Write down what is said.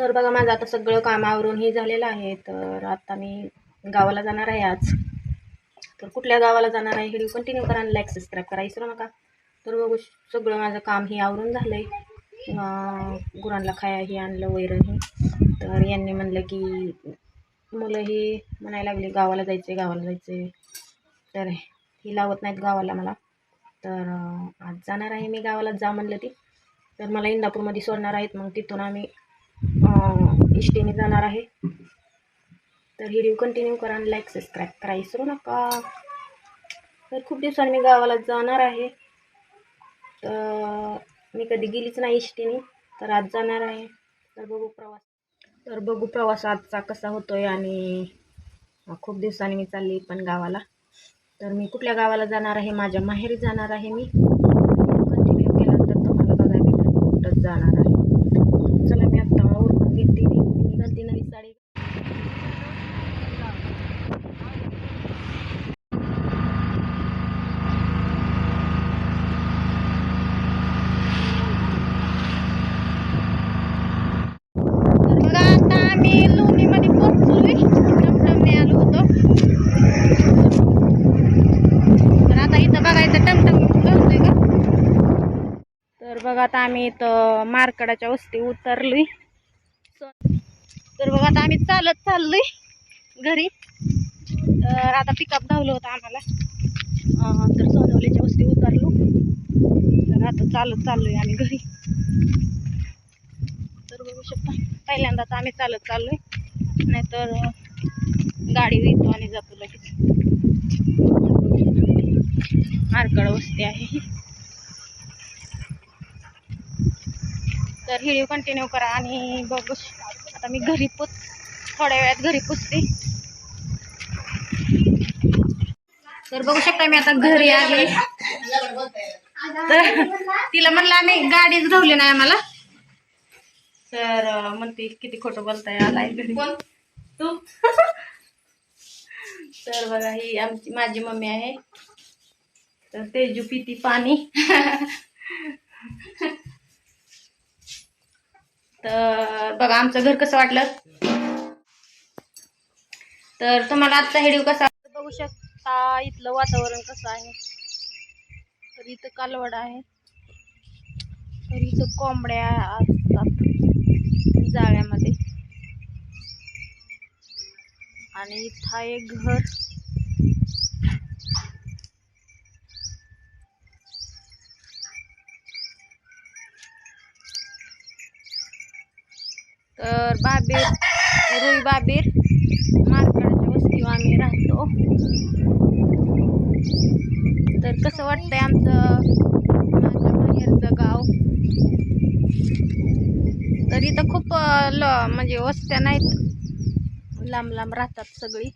तर बघा माझं आता सगळं कामावरून हे झालेलं आहे. तर आता मी गावाला जाणार आहे आज. तर कुठल्या गावाला जाणार आहे व्हिडिओ कंटिन्यू करा आणि लाईक सबस्क्राईब करा. विसरू नका. तर बघू सगळं माझं काम हे आवरून झालं आहे गुरांना खाया हे आणलं वैरण हे. तर यांनी म्हणलं की मुलं ही म्हणायला लागली गावाला जायचे गावाला जायचे तर ही लावत नाहीत गावाला मला. तर आज जाणार आहे मी गावाला जा म्हणलं ती. तर मला इंदापूरमध्ये सोडणार आहेत. मग तिथून आम्ही इष्टीने जाणार आहे. तर व्हिडिओ कंटिन्यू करा आणि लाईक सबस्क्राईब करा. विसरू नका. तर खूप दिवसांनी मी गावाला जाणार आहे. तर मी कधी गेलीच नाही इष्टीने. तर आज जाणार आहे. तर बघू प्रवास. तर बघू प्रवास आजचा कसा होतो आहे आणि खूप दिवसांनी मी चालली पण गावाला. तर मी कुठल्या गावाला जाणार आहे? माझ्या माहेरी जाणार आहे मी. कंटिन्यू केल्यानंतर तुम्हाला बघायला भेटेल. कुठंच जाणार आहे चला मी आत्ता उरकून घेते मी निघालते नवी साडी तर बघा आता आम्ही लोणीमध्ये पोहोचलोय टमटमने आलो होतो तर आता इथं बघायचं टमटम गळतोय का तर बघा आता आम्ही इथं मार्कडाच्या वस्ती उतरली. तर बघा आता आम्ही चालत चाललोय घरी. तर आता पिकअप धावलं होतं आम्हाला. तर सोनवलीच्या वस्ती उतरलो. तर आता चालत चाललोय आम्ही घरी. तर बघू शकता पहिल्यांदाच आम्ही चालत चाललोय. नाहीतर गाडी येतो आणि जातो लगेच. मार्कड वस्ती आहे तर व्हिडिओ कंटिन्यू करा आणि बघू. आता मी घरी पोच थोड्या वेळात घरी पोचते तर बघू शकता मी आता घरी आले तर तिला म्हणलं आम्ही गाडीच धावली नाही आम्हाला. तर म्हणते किती खोटं बोलताय आलाय घरी. तू? तर बघा ही आमची माझी मम्मी आहे. तर तेजू पिती पाणी. तर बघा आमचं घर कसं वाटलं? तर तुम्हाला आजचा व्हिडिओ कसा बघू शकता इथलं वातावरण कसं आहे. तर इथं कालवड आहे. तर इथं कोंबड्या असतात जाळ्यामध्ये. आणि इथं एक घर. तर बाबीर रुई बाबीर मार्केटच्या वस्तीवर आम्ही राहतो. तर कसं वाटतंय आमचं माझ्या माहेरचं गाव? तर इथं खूप ल म्हणजे वस्त्या नाहीत. लांब लांब राहतात सगळी.